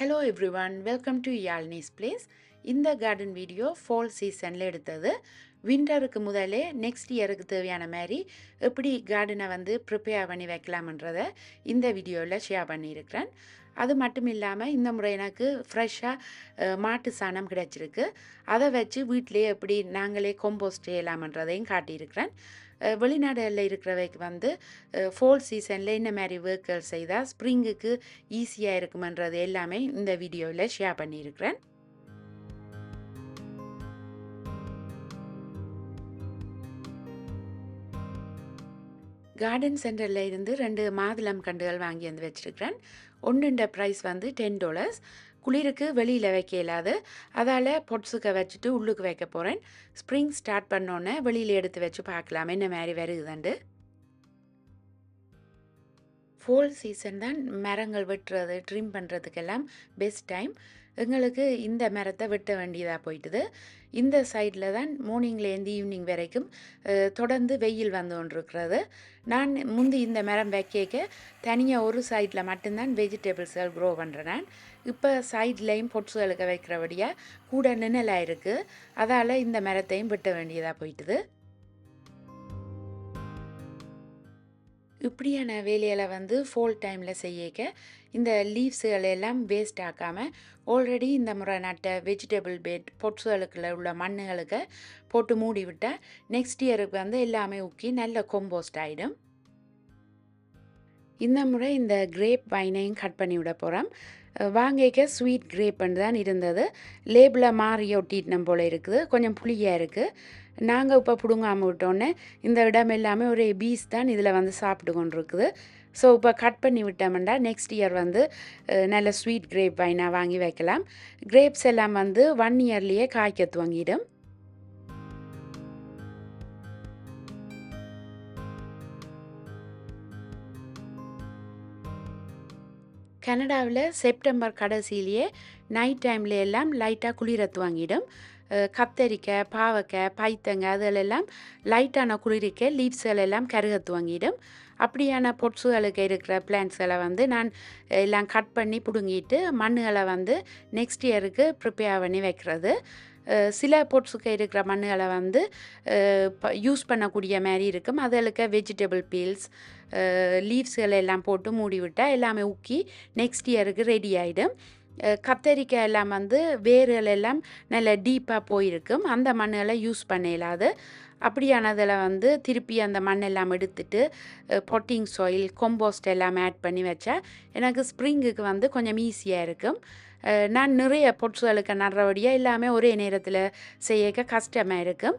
Hello everyone welcome to Yazhni's place இந்த garden video fall சீசனில் எடுத்தது. விண்டருக்கு முதலே நெக்ஸ்ட் இயருக்கு தேவையான மாதிரி எப்படி கார்டனை வந்து ப்ரிப்பேர் பண்ணி வைக்கலாமன்றதை இந்த வீடியோவில் ஷேர் பண்ணியிருக்கிறேன். அது மட்டும் இல்லாமல் இந்த முறை எனக்கு ஃப்ரெஷ்ஷாக மாட்டு சாணம் கிடைச்சிருக்கு. அதை வச்சு வீட்டிலே எப்படி நாங்களே கொம்போஸ்ட் செய்யலாமன்றதையும் காட்டியிருக்கிறேன். வெளிநாடுகளில் இருக்கிறவைக்கு வந்து ஃபோல் சீசனில் இந்த மாதிரி ஒர்க்குகள் செய்தால் ஸ்ப்ரிங்குக்கு ஈஸியாக இருக்குமன்றது எல்லாமே இந்த வீடியோவில் ஷேர் பண்ணியிருக்கிறேன். கார்டன் சென்டரில் இருந்து ரெண்டு மாதுளம் கண்டுகள் வாங்கி வந்து வச்சுருக்கிறேன். ஒன்றுன்ற ப்ரைஸ் வந்து டென் டாலர்ஸ் குளிருக்கு வெளியில் வைக்க இல்லாது அதால் பொட்ஸுக்க வச்சுட்டு உள்ளுக்கு வைக்க போகிறேன் ஸ்ப்ரிங் ஸ்டார்ட் பண்ணோன்னே வெளியில் எடுத்து வச்சு பார்க்கலாம் என்ன மாதிரி வருகுதுண்டு ஃபோல் சீசன் தான் மரங்கள் வெட்டுறது ட்ரிம் பண்ணுறதுக்கெல்லாம் பெஸ்ட் டைம் எங்களுக்கு இந்த மரத்தை வெட்ட வேண்டியதாக போயிட்டுது. இந்த சைடில் தான் மார்னிங்லேருந்து ஈவினிங் வரைக்கும் தொடர்ந்து வெயில் வந்து கொண்டிருக்கிறது. நான் முந்தி இந்த மரம் வைக்க தனியாக ஒரு சைடில் மட்டும்தான் வெஜிடபிள்ஸ்கள் க்ரோ பண்ணுறேன் நான். இப்போ சைட்லேயும் பொட்ஸுகளுக்கு வைக்கிறபடியாக கூட நிழலாக இருக்குது அதால் இந்த மரத்தையும் வெட்ட வேண்டியதாக போயிட்டுது. இப்படியான வேலைகளை வந்து ஃபோல் டைமில் செய்யக்க இந்த லீவ்ஸுகள் எல்லாம் வேஸ்ட் ஆக்காமல் ஆல்ரெடி இந்த முறை நட்ட வெஜிடபிள் பெட் பொட்ஸுகளுக்குள்ள உள்ள மண்ணுகளுக்கு போட்டு மூடி விட்டால் நெக்ஸ்ட் இயருக்கு வந்து எல்லாமே ஊக்கி நல்ல கொம்போஸ்ட் ஆகிடும் இந்த முறை இந்த கிரேப் வைனையும் கட் பண்ணி விட போகிறோம் வாங்கிக்க ஸ்வீட் கிரேப்னு தான் இருந்தது. லேபிளில் மாறி ஒட்டிட்டு போல் இருக்குது. கொஞ்சம் புளியாக இருக்குது நாங்கள் இப்போ பிடுங்காமல் விட்டோன்னே இந்த இடம் எல்லாமே ஒரே பீஸ் தான் இதில் வந்து சாப்பிட்டு கொண்டு இருக்குது ஸோ இப்போ கட் பண்ணி விட்டோம்னா நெக்ஸ்ட் இயர் வந்து நல்ல ஸ்வீட் கிரேப் வைனாக வாங்கி வைக்கலாம். கிரேப்ஸ் எல்லாம் வந்து ஒன் இயர்லேயே காய்க்க துவங்கிடும். கனடாவில் செப்டம்பர் கடைசியிலேயே நைட் டைம்ல எல்லாம் லைட்டாக குளிர துவங்கிடும். கத்தரிக்காய் பாவக்காய் பைத்தங்க அதிலெல்லாம் லைட்டான குளிரிக்க லீவ்ஸ்கள் எல்லாம் கருக துவங்கிடும். அப்படியான பொட்ஸுகளுக்கு இருக்கிற பிளான்ட்ஸ்களை வந்து நான் எல்லாம் கட் பண்ணி பிடுங்கிட்டு மண்ணுகளை வந்து நெக்ஸ்ட் இயருக்கு ப்ரிப்பேர் பண்ணி வைக்கிறது. சில பொட்ஸுக்கு இருக்கிற மண்ணுகளை வந்து யூஸ் பண்ணக்கூடிய மாதிரி இருக்கும். அதுகளுக்கு வெஜிடபிள் பீல்ஸ் லீவ்ஸ்களை எல்லாம் போட்டு மூடி விட்டால் எல்லாமே ஊக்கி நெக்ஸ்ட் இயருக்கு ரெடி ஆகிடும் கத்தரிக்காய் எல்லாம் வந்து வேர்கள் எல்லாம் நல்ல டீப்பாக போயிருக்கும். அந்த மண்ணெல்லாம் யூஸ் பண்ண இல்லாது அப்படியானதில் வந்து திருப்பி அந்த மண்ணெல்லாம் எடுத்துட்டு பொட்டிங் சாயில் கொம்போஸ்ட் எல்லாம் ஆட் பண்ணி வச்சா எனக்கு ஸ்ப்ரிங்குக்கு வந்து கொஞ்சம் ஈஸியாக இருக்கும். நான் நிறைய பொட்ஸுகளுக்கு நடுறபடியாக எல்லாமே ஒரே நேரத்தில் செய்யக்க கஷ்டமாக இருக்கும்.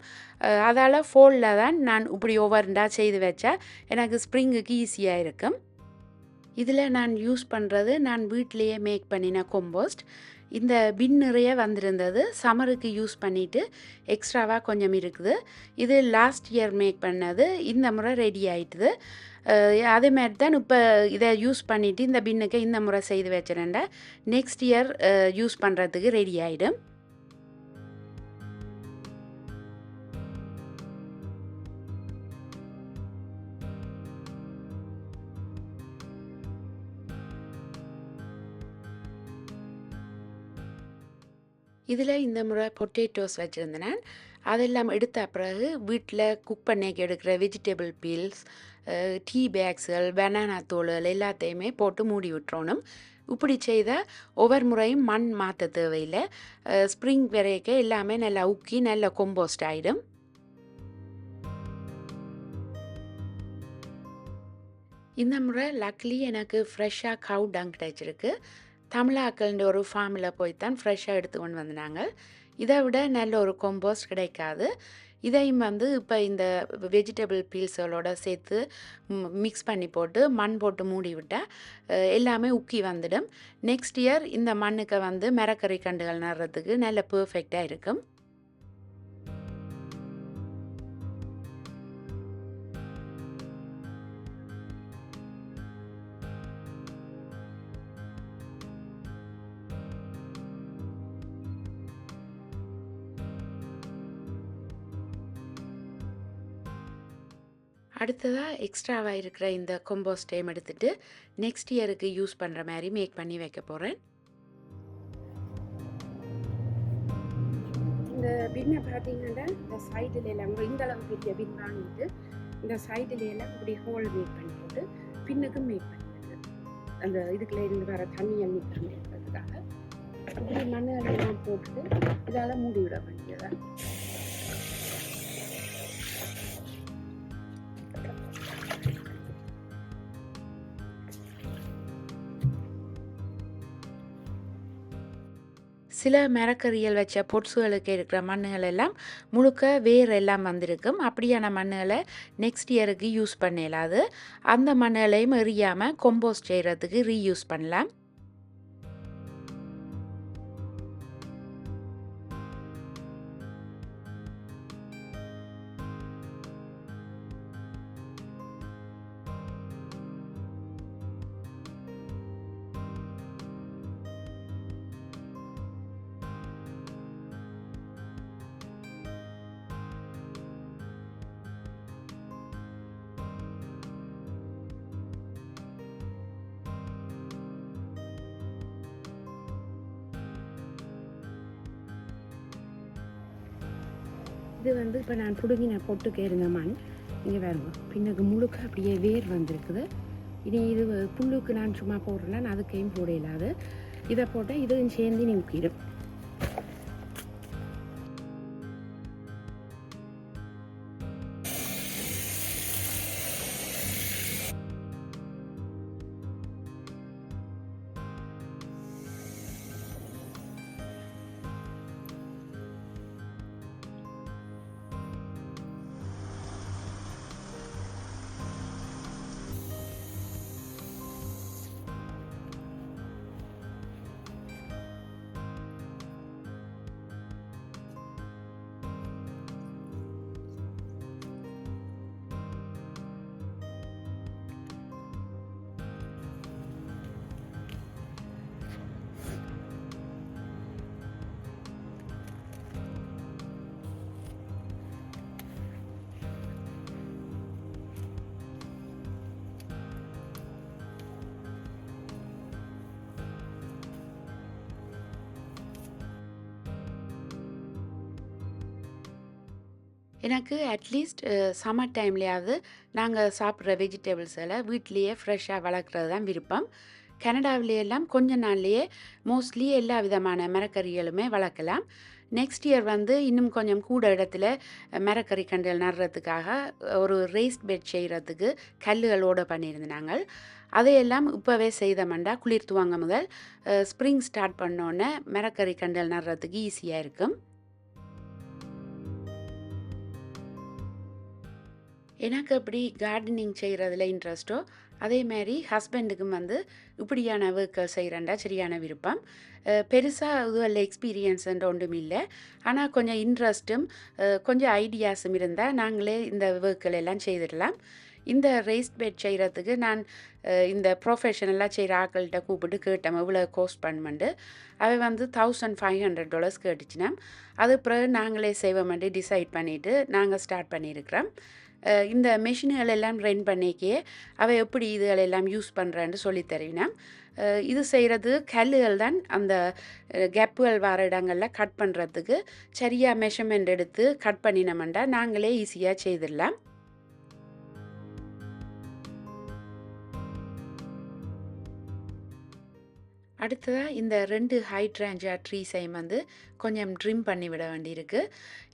அதால் ஃபோனில் தான் நான் இப்படி ஓவர்ண்டா செய்து வச்சா எனக்கு ஸ்ப்ரிங்குக்கு ஈஸியாக இருக்கும். இதில் நான் யூஸ் பண்ணுறது நான் வீட்டிலையே மேக் பண்ணின கொம்போஸ்ட் இந்த பின் நிறைய வந்திருந்தது. சம்மருக்கு யூஸ் பண்ணிவிட்டு எக்ஸ்ட்ராவாக கொஞ்சம் இருக்குது. இது லாஸ்ட் இயர் மேக் பண்ணது. இந்த முறை ரெடி ஆயிட்டுது. அதே மாதிரி தான் இப்போ இதை யூஸ் பண்ணிவிட்டு இந்த பின்னுக்கு இந்த முறை செய்து வச்சுருந்தா நெக்ஸ்ட் இயர் யூஸ் பண்ணுறதுக்கு ரெடி ஆகிடும் இதில் இந்த முறை பொட்டேட்டோஸ் வச்சுருந்தேன். அதெல்லாம் எடுத்த பிறகு வீட்டில் குக் பண்ணிக்கு எடுக்கிற வெஜிடபிள் பீல்ஸ் டீ பேக்ஸுகள் பனானா தோல்கள் எல்லாத்தையுமே போட்டு மூடி விட்டுறணும். இப்படி செய்தால் ஒவ்வொரு முறையும் மண் மாற்ற தேவையில்லை. ஸ்ப்ரிங் வரைக்க எல்லாமே நல்லா உக்கி நல்லா கொம்போஸ்ட் ஆகிடும் இந்த முறை லக்லி எனக்கு ஃப்ரெஷ்ஷாக கவு டங் கிடைச்சிருக்கு. தமிழாக்கள்ன்ற ஒரு ஃபார்மில் போய் தான் ஃப்ரெஷ்ஷாக எடுத்து கொண்டு வந்தாங்க இதை விட நல்ல ஒரு கொம்போஸ்ட் கிடைக்காது. இதையும் வந்து இப்போ இந்த வெஜிடபிள் பீல்ஸுகளோட சேர்த்து மிக்ஸ் பண்ணி போட்டு மண் போட்டு மூடி விட்டால் எல்லாமே உக்கி வந்துடும். நெக்ஸ்ட் இயர் இந்த மண்ணுக்கு வந்து மரக்கறி கண்டுகள் நடுறதுக்கு நல்ல பர்ஃபெக்டாக இருக்கும். அடுத்ததாக எக்ஸ்ட்ராவாக இருக்கிற இந்த கொம்போ ஸ்டேம் எடுத்துகிட்டு நெக்ஸ்ட் இயருக்கு யூஸ் பண்ணுற மாதிரி மேக் பண்ணி வைக்க போகிறேன் இந்த பின்னை பார்த்தீங்கன்னா இந்த சைடில் எல்லாம் இந்த அளவு பெரிய பின் வாங்கிட்டு இந்த சைடில் எல்லாம் இப்படி ஹோல் மேக் பண்ணி போட்டு பின்னுக்கும் மேக் பண்ணிடுங்க. அந்த இதுக்குள்ளே இருந்து வர தண்ணியை நிற்காமல் இருக்கிறதுக்காக. இப்படி மண்ணெல்லாம் போட்டு இதால் மூடி விட வேண்டியதான் சில மரக்கறியல் வச்ச பொட்ஸுகளுக்கு இருக்கிற மண்ணுகள் எல்லாம் முழுக்க வேர் எல்லாம் வந்திருக்கும். அப்படியான மண்ணுகளை நெக்ஸ்ட் இயருக்கு யூஸ் பண்ண இயலாது அந்த மண்ணுகளையும் எறியாமல் கொம்போஸ்ட் செய்கிறதுக்கு ரீயூஸ் பண்ணலாம். இது வந்து இப்போ நான் பிடுங்கின பொட்டுக்கு இருந்த மண் இங்கே வருவோம் பின்னக்கு முழுக்க அப்படியே வேர் வந்திருக்குது. இனி இது புல்லுக்கு நான் சும்மா போடுறேன்னா நான் அதுக்கையும் போட இல்லாது இதை போட்டால் இதுவும் சேர்ந்து நிற்கிடும் எனக்கு அட்லீஸ்ட் சம்மர் டைம்லேயாவது நாங்கள் சாப்பிட்ற வெஜிடபிள்ஸ் எல்லாம் வீட்டிலேயே ஃப்ரெஷ்ஷாக வளர்க்குறது தான் விருப்பம். கனடாவிலே எல்லாம் கொஞ்ச நாள்லேயே மோஸ்ட்லி எல்லா விதமான மரக்கறிகளுமே வளர்க்கலாம். நெக்ஸ்ட் இயர் வந்து இன்னும் கொஞ்சம் கூட இடத்துல மரக்கறி கண்டல் நடுறதுக்காக ஒரு ரேஸ்ட் பெட் செய்கிறதுக்கு கல்லுகளோடு பண்ணியிருந்தாங்க. அதையெல்லாம் இப்போவே செய்தமண்டா குளிர் துவங்க முதல் ஸ்ப்ரிங் ஸ்டார்ட் பண்ணோன்னே மரக்கறி கண்டல் நடுறதுக்கு ஈஸியாக இருக்கும். எனக்கு எப்படி கார்டனிங் செய்கிறதுல இன்ட்ரெஸ்ட்டோ அதே மாதிரி ஹஸ்பண்டுக்கும் வந்து இப்படியான ஒர்க்கள் செய்கிறண்டா சரியான விருப்பம். பெருசாக இதுவல்ல எக்ஸ்பீரியன்ஸ்ன்ற ஒன்றும் இல்லை. ஆனால் கொஞ்சம் இன்ட்ரெஸ்ட்டும் கொஞ்சம் ஐடியாஸும் இருந்தால் நாங்களே இந்த ஒர்க்கள் எல்லாம் செய்திடலாம். இந்த ரேஸ்ட் பெட் செய்கிறதுக்கு நான் இந்த ப்ரொஃபஷனலாக செய்கிற ஆக்கள்கிட்ட கூப்பிட்டு கேட்டேன். இவ்வளோ கோஸ்ட் பண்ணுமெண்டு. அவை வந்து தௌசண்ட் ஃபைவ் ஹண்ட்ரட் டாலர்ஸ் கேட்டுச்சுன்னா அது பிறகு நாங்களே செய்வோமெண்டு டிசைட் பண்ணிவிட்டு நாங்கள் ஸ்டார்ட் பண்ணியிருக்கிறோம் இந்த மெஷின்கள் எல்லாம் ரன் பண்ணிக்கே அவள் எப்படி இதுகள் எல்லாம் யூஸ் பண்ணுறான்னு சொல்லி தருவினா இது செய்கிறது கல்லுகள் தான் அந்த கேப்புகள் வர இடங்களில் கட் பண்ணுறதுக்கு சரியாக மெஷர்மெண்ட் எடுத்து கட் பண்ணினோம்டா நாங்களே ஈஸியாக செய்திடலாம். அடுத்ததாக இந்த ரெண்டு ஹைட்ராஞ்சா ட்ரீஸையும் வந்து கொஞ்சம் ட்ரிம் பண்ணி விட வேண்டியிருக்கு.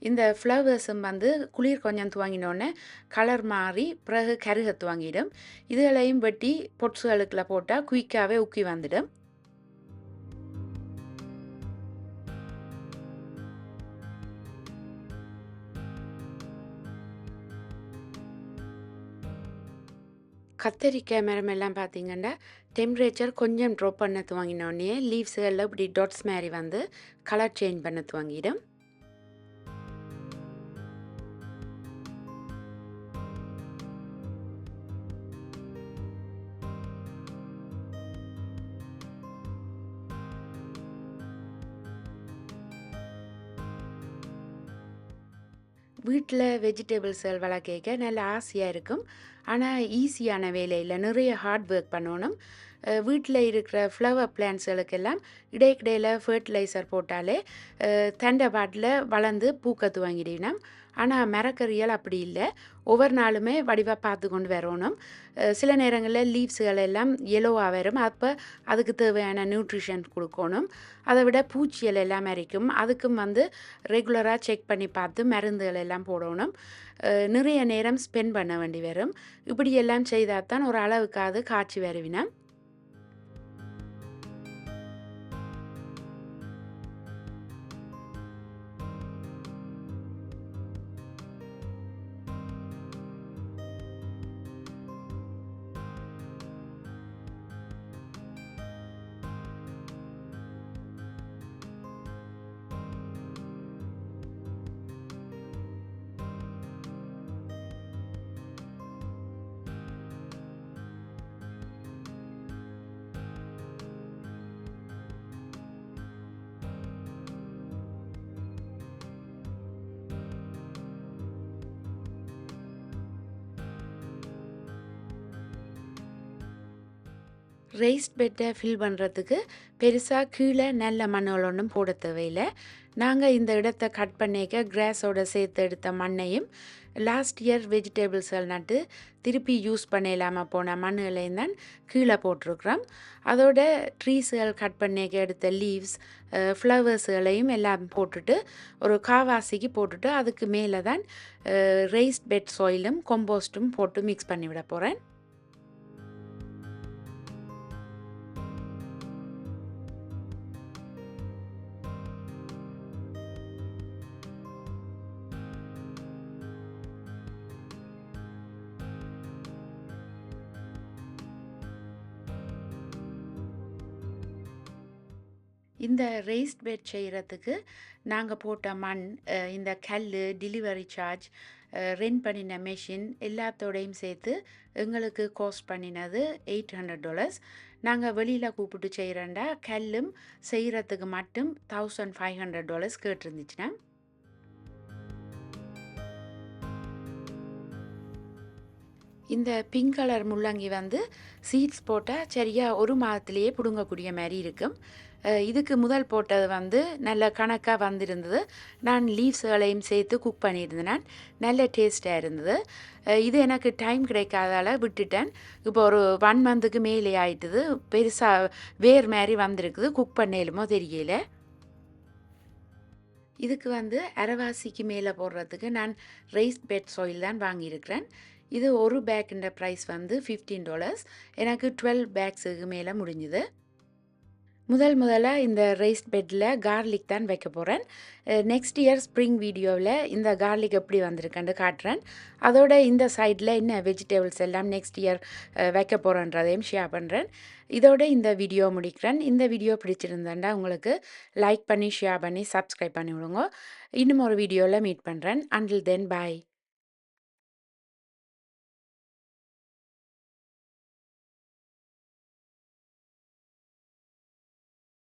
இந்த ஃப்ளவர்ஸும் வந்து குளிர் கொஞ்சம் துவங்கினோடனே கலர் மாறி பிறகு கருக துவங்கிடும். இதுகளையும் வெட்டி பொட்ஸுகளுக்குள்ள போட்டால் குயிக்காகவே உக்கி வந்துடும். கத்தரிக்காய் மரம் எல்லாம் பார்த்தீங்கன்னா டெம்பரேச்சர் கொஞ்சம் ட்ராப் பண்ண துவங்கினோடனே லீவ்ஸுகளில் இப்படி டாட்ஸ் மாதிரி வந்து கலர் சேஞ்ச் பண்ண துவங்கிடும். வீட்டில் வெஜிடபிள்ஸ்கள் வளர்க்க நல்ல ஆசையாக இருக்கும். ஆனால் ஈஸியான வேலை இல்லை நிறைய ஹார்ட் ஒர்க் பண்ணணும். வீட்டில் இருக்கிற ஃப்ளவர் பிளான்ட்ஸ்களுக்கெல்லாம் இடைக்கிடையில் ஃபர்டிலைசர் போட்டாலே தண்டை பாட்டில் வளர்ந்து பூக்க துவங்கிடினோம் ஆனால் மரக்கறிகள் அப்படி இல்லை. ஒவ்வொரு நாளுமே வடிவாக பார்த்து கொண்டு வரணும். சில நேரங்களில் லீவ்ஸுகள் எல்லாம் எல்லோவாக வரும். அப்போ அதுக்கு தேவையான நியூட்ரிஷன் கொடுக்கணும். அதை விட பூச்சிகள் எல்லாம் அரைக்கும். அதுக்கும் வந்து ரெகுலராக செக் பண்ணி பார்த்து மருந்துகள் எல்லாம் போடணும். நிறைய நேரம் ஸ்பெண்ட் பண்ண வேண்டி வரும். இப்படி எல்லாம் செய்தால் தான் ஒரு அளவுக்காவது காட்சி வருவினா. ரேஸ்ட் பெட்டை ஃபில் பண்ணுறதுக்கு பெருசாக கீழே நல்ல மண்ணுகள் ஒன்றும் போட தேவையில்லை. நாங்கள் இந்த இடத்த கட் பண்ணிக்க கிராஸோட சேர்த்து எடுத்த மண்ணையும் லாஸ்ட் இயர் வெஜிடபிள்ஸ்கள் நட்டு திருப்பி யூஸ் பண்ண இல்லாமல் போன மண்ணுகளையும் தான் கீழே போட்டிருக்கிறோம். அதோட ட்ரீஸுகள் கட் பண்ணிக்க எடுத்த லீவ்ஸ் ஃப்ளவர்ஸுகளையும் எல்லாம் போட்டுட்டு ஒரு காவாசிக்கு போட்டுட்டு அதுக்கு மேலே தான் ரெய்ஸ்ட் பெட் சாயிலும் கொம்போஸ்ட்டும் போட்டு மிக்ஸ் பண்ணிவிட போகிறேன் இந்த ரெய்ஸ்ட் பெட் செய்கிறதுக்கு நாங்கள் போட்ட மண் இந்த கல் டெலிவரி சார்ஜ் ரெண்ட் பண்ணின மெஷின் எல்லாத்தோடையும் சேர்த்து எங்களுக்கு காஸ்ட் பண்ணினது எயிட் ஹண்ட்ரட் டாலர்ஸ் நாங்கள் வெளியில் கூப்பிட்டு செய்கிறேன்டா கல்லும் செய்கிறதுக்கு மட்டும் தௌசண்ட் ஃபைவ் ஹண்ட்ரட் டாலர்ஸ் கேட்டிருந்துச்சுன்னா. இந்த பிங்க் கலர் முள்ளங்கி வந்து சீட்ஸ் போட்டால் சரியாக ஒரு மாதத்துலேயே பிடுங்கக்கூடிய மாதிரி இருக்கும். இதுக்கு முதல் போட்டது வந்து நல்ல கணக்காக வந்திருந்தது. நான் லீவ்ஸ்களையும் சேர்த்து குக் பண்ணியிருந்தேன். நல்ல டேஸ்ட்டாக இருந்தது. இது எனக்கு டைம் கிடைக்காதால விட்டுட்டேன். இப்போ ஒரு ஒன் மந்த்துக்கு மேலே ஆயிட்டுது. பெருசாக வேர் மாதிரி வந்திருக்குது. குக் பண்ணலுமோ தெரியல. இதுக்கு வந்து அரைவாசிக்கு மேலே போடுறதுக்கு நான் ரைஸ் பெட் சாயில் தான் வாங்கியிருக்கிறேன். இது ஒரு பேக்குன்ற ப்ரைஸ் வந்து ஃபிஃப்டீன் டாலர்ஸ் எனக்கு டுவெல் பேக்ஸுக்கு மேலே முடிஞ்சுது. முதல் முதலாக இந்த ரைஸ் பெட்டில் கார்லிக் தான் வைக்க போகிறேன் நெக்ஸ்ட் இயர் ஸ்ப்ரிங் வீடியோவில் இந்த கார்லிக் எப்படி வந்திருக்குன்னு காட்டுறேன். அதோட இந்த சைடில் என்ன வெஜிடபிள்ஸ் எல்லாம் நெக்ஸ்ட் இயர் வைக்க போகிறேன்றதையும் ஷேர் பண்ணுறேன் இதோட இந்த வீடியோ முடிக்கிறேன். இந்த வீடியோ பிடிச்சிருந்தேன்டா உங்களுக்கு லைக் பண்ணி ஷேர் பண்ணி சப்ஸ்கிரைப் பண்ணி விடுங்க. இன்னும் ஒரு வீடியோவில் மீட் பண்ணுறேன் அண்டில் தென் பாய்